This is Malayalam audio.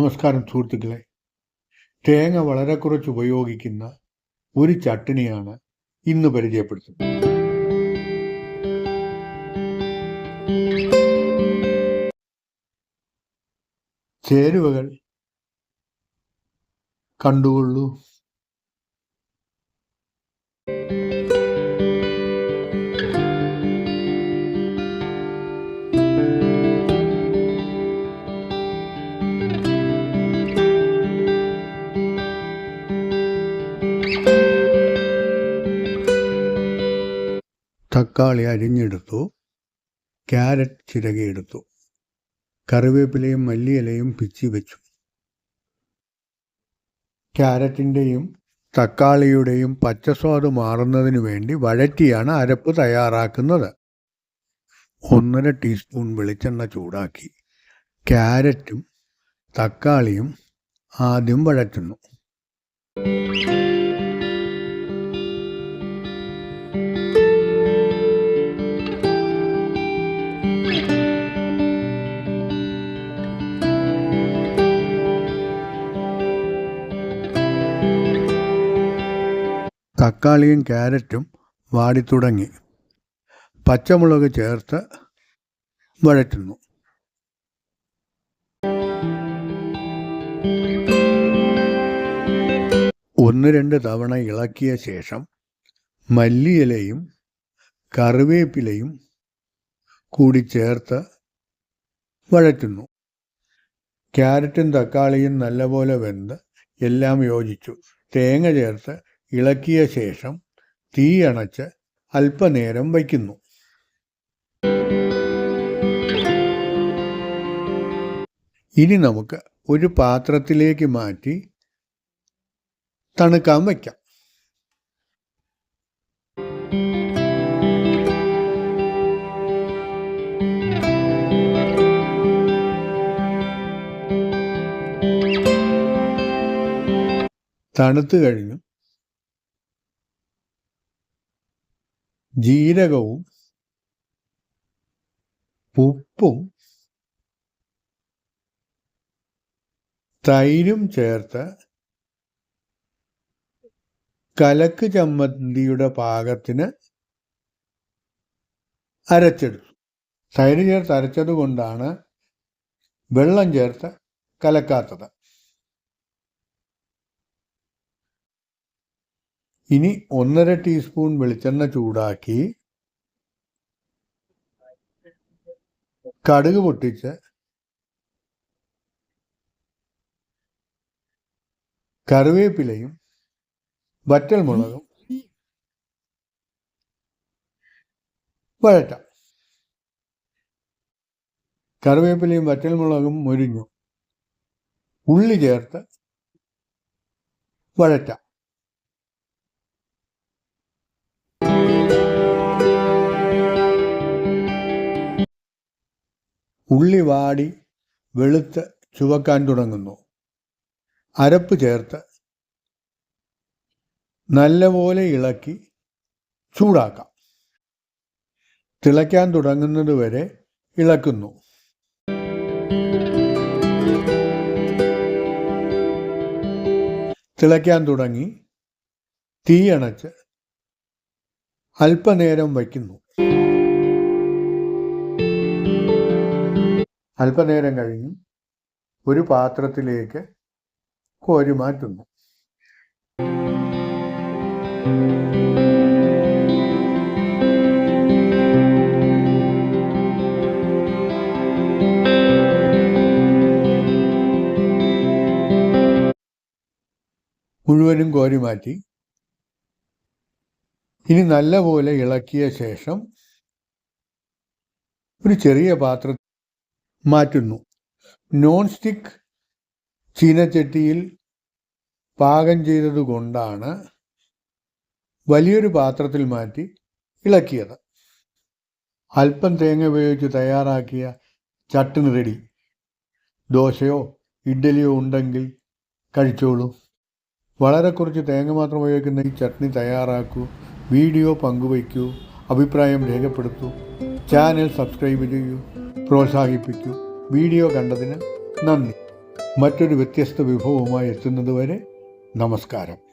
നമസ്കാരം സുഹൃത്തുക്കളെ തേങ്ങ വളരെ കുറച്ച് ഉപയോഗിക്കുന്ന ഒരു ചട്ടിണിയാണ് ഇന്ന് പരിചയപ്പെടുത്തുന്നത്. ചേരുവകൾ കണ്ടുകൊള്ളൂ. തക്കാളി അരിഞ്ഞെടുത്തു. ക്യാരറ്റ് ചിരകിയെടുത്തു. കറിവേപ്പിലയും മല്ലിയിലയും പിച്ചി വെച്ചു. ക്യാരറ്റിന്റെയും തക്കാളിയുടെയും പച്ചസ്വാദ് മാറുന്നതിന് വേണ്ടി വഴറ്റിയാണ് അരപ്പ് തയ്യാറാക്കുന്നത്. ഒന്നര ടീസ്പൂൺ വെളിച്ചെണ്ണ ചൂടാക്കി ക്യാരറ്റും തക്കാളിയും ആദ്യം വഴറ്റുന്നു. തക്കാളിയും ക്യാരറ്റും വാടിത്തുടങ്ങി. പച്ചമുളക് ചേർത്ത് വഴറ്റുന്നു. ഒന്ന് രണ്ട് തവണ ഇളക്കിയ ശേഷം മല്ലിയിലയും കറിവേപ്പിലയും കൂടി ചേർത്ത് വഴറ്റുന്നു. ക്യാരറ്റും തക്കാളിയും നല്ലപോലെ വെന്ത് എല്ലാം യോജിച്ചു. തേങ്ങ ചേർത്ത് ഇളക്കിയ ശേഷം തീ അണച്ച് അല്പനേരം വയ്ക്കുന്നു. ഇനി നമുക്ക് ഒരു പാത്രത്തിലേക്ക് മാറ്റി തണുക്കാൻ വയ്ക്കാം. തണുത്തു കഴിഞ്ഞു. ജീരകവും ഉപ്പും തൈരും ചേർത്ത് കലക്ക് ചമ്മന്തിയുടെ പാകത്തിന് അരച്ചെടുത്തു. തൈര് ചേർത്ത് അരച്ചത് കൊണ്ടാണ് വെള്ളം ചേർത്ത് കലക്കാത്തത്. ഇനി ഒന്നര ടീസ്പൂൺ വെളിച്ചെണ്ണ ചൂടാക്കി കടുക് പൊട്ടിച്ച് കറിവേപ്പിലയും വറ്റൽ മുളകും വഴറ്റാം. കറിവേപ്പിലയും വറ്റൽ മുളകും മുരിഞ്ഞു. ഉള്ളി ചേർത്ത് വഴറ്റാം. ഉള്ളി വാടി വെളുത്ത് ചുവക്കാൻ തുടങ്ങുന്നു. അരപ്പ് ചേർത്ത് നല്ലപോലെ ഇളക്കി ചൂടാക്കാം. തിളയ്ക്കാൻ തുടങ്ങുന്നത് വരെ ഇളക്കുന്നു. തിളയ്ക്കാൻ തുടങ്ങി തീയണച്ച് അല്പനേരം വയ്ക്കുന്നു. അല്പനേരം കഴിഞ്ഞ് ഒരു പാത്രത്തിലേക്ക് കോരി മാറ്റുന്നു. മുഴുവനും കോരി മാറ്റി. ഇനി നല്ലപോലെ ഇളക്കിയ ശേഷം ഒരു ചെറിയ പാത്ര മാറ്റുന്നു. നോൺ സ്റ്റിക്ക് ചീനച്ചട്ടിയിൽ പാകം ചെയ്തതുകൊണ്ടാണ് വലിയൊരു പാത്രത്തിൽ മാറ്റി ഇളക്കിയത്. അല്പം തേങ്ങ ഉപയോഗിച്ച് തയ്യാറാക്കിയ ചട്ടിന് റെഡി. ദോശയോ ഇഡ്ഡലിയോ ഉണ്ടെങ്കിൽ കഴിച്ചോളൂ. വളരെ കുറച്ച് തേങ്ങ മാത്രം ഉപയോഗിക്കുന്ന ഈ ചട്നി തയ്യാറാക്കൂ. വീഡിയോ പങ്കുവയ്ക്കൂ. അഭിപ്രായം രേഖപ്പെടുത്തൂ. ചാനൽ സബ്സ്ക്രൈബ് ചെയ്യൂ. പ്രോത്സാഹിപ്പിക്കൂ. വീഡിയോ കണ്ടതിന് നന്ദി. മറ്റൊരു വ്യത്യസ്ത വിഭവവുമായി എത്തുന്നതുവരെ നമസ്കാരം.